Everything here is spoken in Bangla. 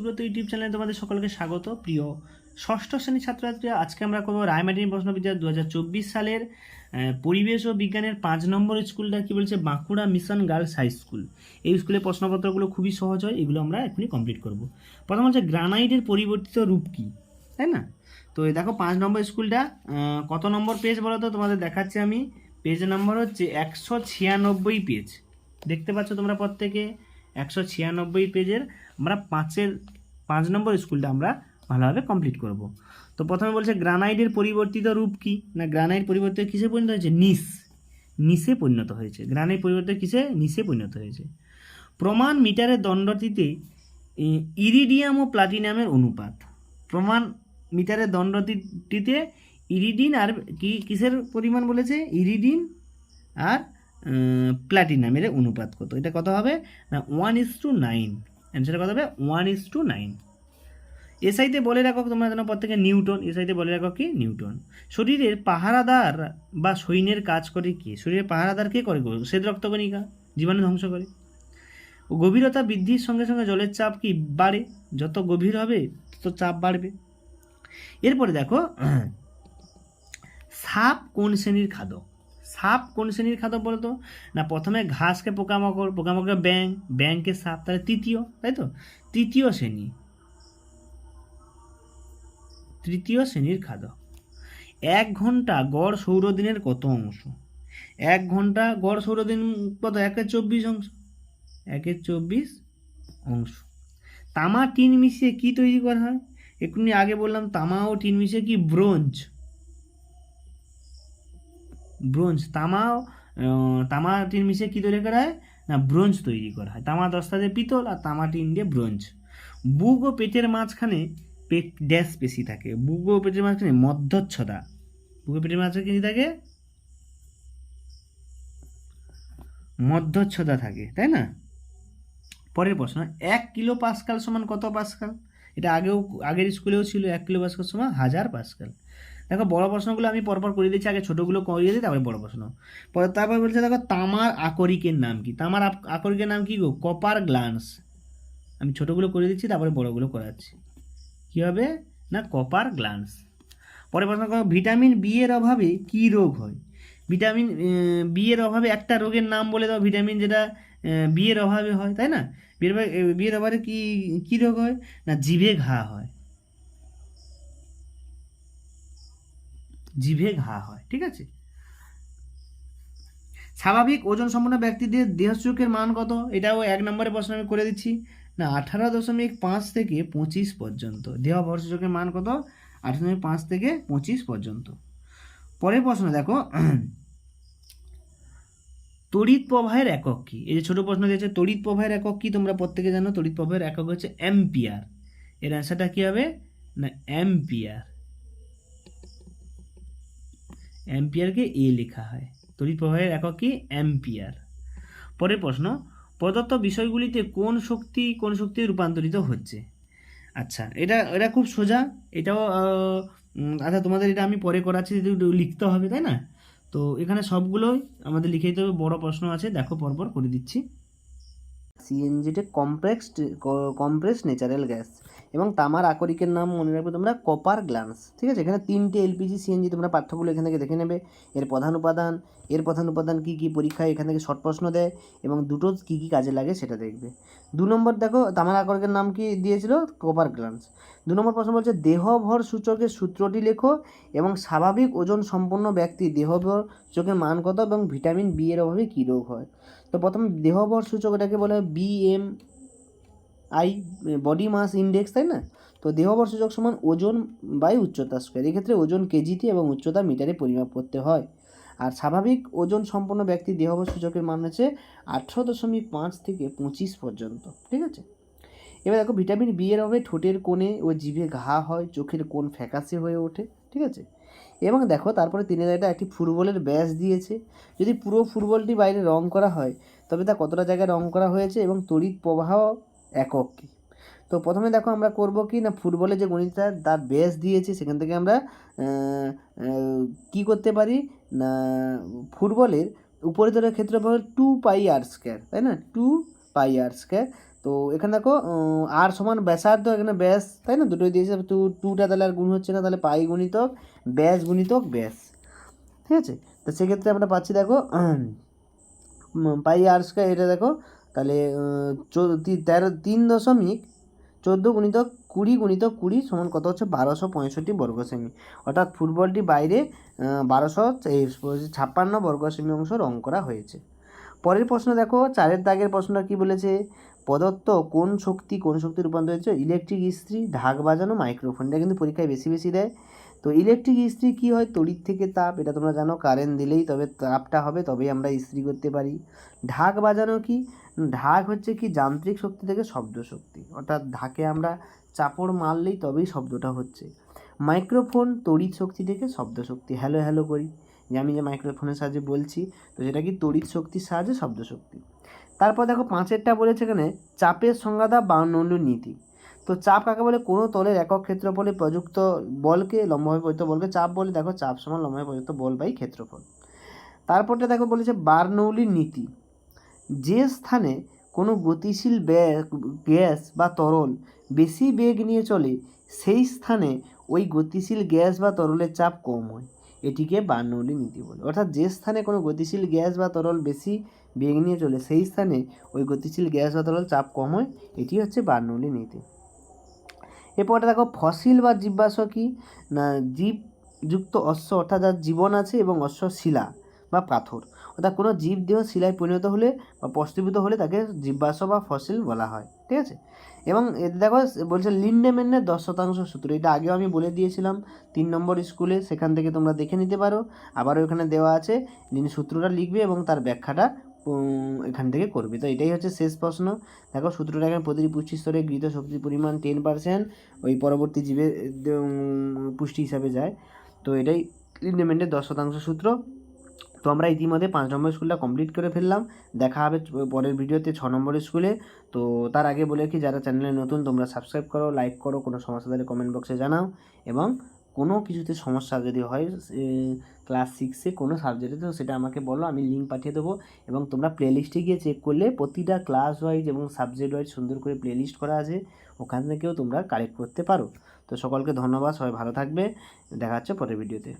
সুব্রত ইউটিউব চ্যানেলে তোমাদের সকলকে স্বাগত, প্রিয় ষষ্ঠ শ্রেণির ছাত্রছাত্রীরা আজকে আমরা করব রায়মাটিন প্রশ্নবিদ্যা দু হাজার চব্বিশ সালের পরিবেশ ও বিজ্ঞানের পাঁচ নম্বর স্কুলটা কি বলছে? Bankura mission girls high school. এই স্কুলের প্রশ্নপত্রগুলো খুবই সহজ হয়, এগুলো আমরা এখনই কমপ্লিট করব। প্রথম হচ্ছে, গ্রানাইটের পরিবর্তিত রূপ কী? তাই না? তো দেখো, পাঁচ নম্বর স্কুলটা কত নম্বর পেজ বলো তো? তোমাদের দেখাচ্ছি আমি। পেজ নাম্বার হচ্ছে একশো ছিয়ানব্বই পেজ। দেখতে পাচ্ছ তোমরা প্রত্যেকে? একশো ছিয়ানব্বই পেজের আমরা পাঁচের, পাঁচ নম্বর স্কুলটা আমরা ভালোভাবে কমপ্লিট করব। তো প্রথমে বলছে গ্রানাইটের পরিবর্তিত রূপ কি? না, গ্রানাইট পরিবর্তিত কিসে পরিণত হয়েছে? নিস। নিসে পরিণত হয়েছে। গ্রানাইট পরিবর্তিত কিসে? নিসে পরিণত হয়েছে। প্রমাণ মিটারের দণ্ডটিতে ইরিডিয়াম ও প্লাটিনামের অনুপাত। প্রমাণ মিটারের দণ্ডটিতে ইরিডিন আর কি, কিসের পরিমাণ বলেছে? ইরিডিন আর প্ল্যাটিনামের অনুপাত কত? এটা কত হবে? না one is two nine answer কত হবে? ওয়ান ইস টু নাইন এসআইতে বলে রাখো তোমরা জানো প্রত্যেকে নিউটন। এসআইতে বলে রাখো কি? নিউটন। শরীরের পাহারাদার বা সৈন্যের কাজ করে কি? শরীরের পাহারাদার কে করে? শ্বেত রক্তকণিকা, জীবাণু ধ্বংস করে। ও গভীরতা বৃদ্ধির সঙ্গে সঙ্গে জলের চাপ কি বাড়ে? যত গভীর হবে, তত চাপ বাড়বে। এরপরে দেখো, সাপ কোন শ্রেণির খাদক? সাপ কোন শ্রেণির খাদক বলতো? না, প্রথমে ঘাসকে পোকামাকড় পোকামাকড় ব্যাং ব্যাংকে সাপ, তাহলে তৃতীয়, তাই তো? তৃতীয় শ্রেণি। তৃতীয় শ্রেণির খাদক এক ঘণ্টা গড় সৌরদিনের কত অংশ? এক ঘণ্টা গড় সৌরদিন কত? একের চব্বিশ অংশ। একের চব্বিশ অংশ। তামা, টিন মিশিয়ে কি তৈরি করা হয়? এক্ষুনি আগে বললাম, তামা ও টিন মিশিয়ে কি ব্রোঞ্জ? ব্রোঞ্জ, তামা তামা টিন মিশিয়ে কী তৈরি করা হয়? না, ব্রোঞ্জ তৈরি করা হয়। তামা দস্তা দিয়ে পিতল আর তামা টিন দিয়ে ব্রোঞ্জ। বুক ও পেটের মাঝখানে পেট ড্যাশ পেশি থাকে। বুক ও পেটের মাঝখানে মধ্যচ্ছদা। বুক ও পেটের মাঝখানে কি থাকে? মধ্যচ্ছদা থাকে, তাই না? পরের প্রশ্ন, এক কিলো পাস্কাল সমান কত পাস্কাল? এটা আগেও, আগের স্কুলেও ছিল, এক কিলো পাস্কাল সমান হাজার পাস্কাল। দেখো বড় প্রশ্নগুলো আমি পরপর করে দিচ্ছি, আগে ছোটোগুলো করিয়ে দিই, তারপরে বড় প্রশ্ন। পরে তারপর বলছে, দেখো, তামার আকরিকের নাম কি? তামার আক- আকরিকের নাম কি গো? Copper glance. আমি ছোটোগুলো করে দিচ্ছি, তারপরে বড়গুলো করাচ্ছি। কী হবে? না, কপার গ্লান্স। পরে প্রশ্ন করো, ভিটামিন বি এর অভাবে কি রোগ হয়? ভিটামিন বি এর অভাবে একটা রোগের নাম বলে দাও, ভিটামিন যেটা বি এর অভাবে হয়, তাই না? বিয়ের বিয়ের অভাবে কি, কী রোগ হয়? না, জিভে ঘা হয়। জিভে ঘা হয়, ঠিক আছে? স্বাভাবিক ওজন সম্পন্ন ব্যক্তিদের দেহসূচকের মান কত? এটাও এক নম্বরে প্রশ্ন আমি করে দিচ্ছি। না, আঠারো দশমিক পাঁচ থেকে পঁচিশ পর্যন্ত। দেহ ভরসূচকের মান কত? আঠারো দশমিক পাঁচ থেকে পঁচিশ পর্যন্ত। পরের প্রশ্ন দেখো। তড়িৎ প্রবাহের একক কি? এই যে ছোট প্রশ্ন দিয়েছে, তড়িৎ প্রবাহের একক কি তোমরা প্রত্যেকে জানো? তড়িৎ প্রবাহের একক হচ্ছে অ্যাম্পিয়ার। এর অ্যান্সারটা কি হবে? না, অ্যাম্পিয়ার। অ্যাম্পিয়ারকে এ লেখা হয়। তড়িৎ প্রবাহের একক কি? অ্যাম্পিয়ার পরের প্রশ্ন, প্রদত্ত বিষয়গুলিতে কোন শক্তি কোন শক্তি রূপান্তরিত হচ্ছে? আচ্ছা এটা এটা খুব সোজা। এটাও আচ্ছা তোমাদের এটা আমি পরে করাচ্ছি লিখতে হবে, তাই না? তো এখানে সবগুলোই আমাদের লিখে দিতে হবে, বড় প্রশ্ন আছে, দেখো পরপর করে দিচ্ছি। সিএনজিটা কমপ্লেক্স কমপ্রেস ন্যাচারাল গ্যাস এবং তামার আকরিকের নাম মনে রাখবে তোমরা কপার গ্লান্স ঠিক আছে? এখানে তিনটে এলপিজি সিএনজি তোমরা পাঠ্যগুলো এখান থেকে দেখে নেবে। এর প্রধান উপাদান, এর প্রধান উপাদান কী কী পরীক্ষায় এখান থেকে শর্ট প্রশ্ন দেয় এবং দুটো কী কী কাজে লাগে সেটা দেখবে। দু নম্বর দেখো, তামার আকরিকের নাম কি দিয়েছিল? কপার গ্লান্স দু নম্বর প্রশ্ন বলছে, দেহভর সূচকের সূত্রটি লেখো এবং স্বাভাবিক ওজন সম্পন্ন ব্যক্তি দেহভর সূচকের মান কত এবং ভিটামিন বি এর অভাবে কী রোগ হয়? তো প্রথম দেহবর সূচক এটাকে বলে BM I body mass index তাই না? তো দেহবর সূচক সমান ওজন বাই উচ্চতা স্কোয়ার এক্ষেত্রে ওজন কেজিতে এবং উচ্চতা মিটারে পরিমাপ করতে হয়। আর স্বাভাবিক ওজন সম্পন্ন ব্যক্তি দেহবর সূচকের মান হচ্ছে আঠেরো দশমিক পাঁচ থেকে পঁচিশ পর্যন্ত, ঠিক আছে? এবার দেখো ভিটামিন বি এর অভাবে ঠোঁটের কোণে ও জিভে ঘা হয়, চোখের কোণ ফ্যাকাশে হয়ে ওঠে, ঠিক আছে? এবং দেখো, তারপরে তিনের এটা একটি ফুটবলের ব্যাস দিয়েছে। যদি পুরো ফুটবলটি বাইরে রং করা হয়, তবে তা কতটা জায়গায় রং করা হয়েছে এবং তড়িৎ প্রবাহ একক কী? তো প্রথমে দেখো আমরা করব কি না, ফুটবলে যে গণিতটা তার বেস দিয়েছে, সেখান থেকে আমরা কি করতে পারি? না, ফুটবলের উপরিতলের ক্ষেত্রফল টু পাই আর স্কোয়ার তাই না? টু পাই আর স্কোয়ার তো এখানে দেখো আর সমান ব্যাসার্ধ, এখানে ব্যাস, তাই না? দুটোই দিয়েছে টু টুটা তাহলে আর গুণ হচ্ছে না, তাহলে পাই গুণিতক ব্যাস গুণিতক ব্যাস, ঠিক আছে? তো সেক্ষেত্রে আমরা পাচ্ছি দেখো পাই আর স্কোয়ার এটা দেখো তাহলে তেরো, তিন দশমিক চোদ্দ গুণিত কুড়ি গুণিত কুড়ি সমান কত হচ্ছে? বারোশো পঁয়ষট্টি বর্গ সেমি অর্থাৎ ফুটবলটি বাইরে বারোশো ছাপ্পান্ন বর্গ সেমি অংশ রং করা হয়েছে। পরের প্রশ্ন দেখো, চারের দাগের প্রশ্নটা কি বলেছে? প্রদত্ত কোন শক্তি কোন শক্তি রূপান্তর হয়েছে? ইলেকট্রিক ইস্ত্রি, ঢাক বাজানো, মাইক্রোফোন। এটা কিন্তু পরীক্ষায় বেশি বেশি দেয়। তো ইলেকট্রিক ইস্ত্রি কী হয়? তড়িৎ থেকে তাপ। এটা তোমরা জানো, কারেন্ট দিলেই তবে তাপটা হবে, তবেই আমরা ইস্ত্রি করতে পারি। ঢাক বাজানো কি? ঢাক হচ্ছে কি যান্ত্রিক শক্তি থেকে শব্দ শক্তি। অর্থাৎ ঢাকে আমরা চাপড় মারলেই তবেই শব্দটা হচ্ছে। মাইক্রোফোন তড়িৎ শক্তি থেকে শব্দ শক্তি। হ্যালো হ্যালো করি। যে আমি যে মাইক্রোফোনের সাহায্যে বলছি, তো সেটা কি তড়িৎ শক্তির সাহায্যে শব্দ শক্তি? তারপর দেখো পাঁচেরটা বলেছে এখানে, চাপের সংজ্ঞাদা বাউন্ন নীতি। তো চাপ কাকে বলে? কোনো তলের একক ক্ষেত্রফলে প্রযুক্ত বলকে, লম্বভাবে প্রযুক্ত বলকে চাপ বলে, দেখো চাপ সমান লম্বভাবে প্রযুক্ত বল বাই ক্ষেত্রফল। তারপরটা দেখো বলেছে বার্নৌলির নীতি। যে স্থানে কোনো গতিশীল গ্যাস বা তরল বেশি বেগ নিয়ে চলে, সেই স্থানে ওই গতিশীল গ্যাস বা তরলের চাপ কম হয়। এটিকে বার্নৌলি নীতি বলে। অর্থাৎ যে স্থানে কোনো গতিশীল গ্যাস বা তরল বেশি বেগ নিয়ে চলে, সেই স্থানে ওই গতিশীল গ্যাস বা তরল চাপ কম হয়, এটি হচ্ছে বার্নৌলি নীতি। এরপরটা দেখো, ফসিল বা জীবাশ্ম কি? না জীবযুক্ত অশ্ব, অর্থাৎ যার জীবন আছে এবং অশ্ব শিলা। বা পাথর। অর্থাৎ কোনো জীব দেহ শিলায় পরিণত হলে বা প্রস্তুভূত হলে তাকে জীবাশ্ম বা ফসিল বলা হয়। ঠিক আছে? এবং এতে দেখো, বলছে লিন্ডেম্যানের দশ শতাংশ সূত্র। এটা আগেও আমি বলে দিয়েছিলাম, তিন নম্বর স্কুলে, সেখান থেকে তোমরা দেখে নিতে পারো। আবারও এখানে দেওয়া আছে লিন- সূত্রটা লিখবে এবং তার ব্যাখ্যাটা এখান থেকে করবে। তো এটাই হচ্ছে শেষ প্রশ্ন। দেখো, সূত্রটা এখানে প্রতিটি পুষ্টি স্তরে গৃহীত শক্তির পরিমাণ টেন পার্সেন্ট ওই পরবর্তী জীবের পুষ্টি হিসাবে যায়। তো এটাই লিন্ডেম্যানের দশ শতাংশ সূত্র। তো আমরা ইতিমধ্যে পাঁচ নম্বর স্কুলটা কমপ্লিট করে ফেললাম। দেখা হবে পরের ভিডিওতে ছ নম্বর স্কুলে। তো তার আগে বলে কি যারা চ্যানেলে নতুন, তোমরা সাবস্ক্রাইব করো লাইক করো, কোনো সমস্যা তাহলে কমেন্ট বক্সে জানাও। এবং কোনো কিছুতে সমস্যা যদি হয় ক্লাস সিক্সে কোনো সাবজেক্টে তো সেটা আমাকে বলো, আমি লিঙ্ক পাঠিয়ে দেবো। এবং তোমরা প্লেলিস্টে গিয়ে চেক করলে প্রতিটা ক্লাস ওয়াইজ এবং সাবজেক্ট ওয়াইজ সুন্দর করে প্লেলিস্ট করা আছে। ওখান থেকেও তোমরা কালেক্ট করতে পারো। তো সকলকে ধন্যবাদ, সবাই ভালো থাকবে। দেখা হচ্ছে পরের ভিডিওতে।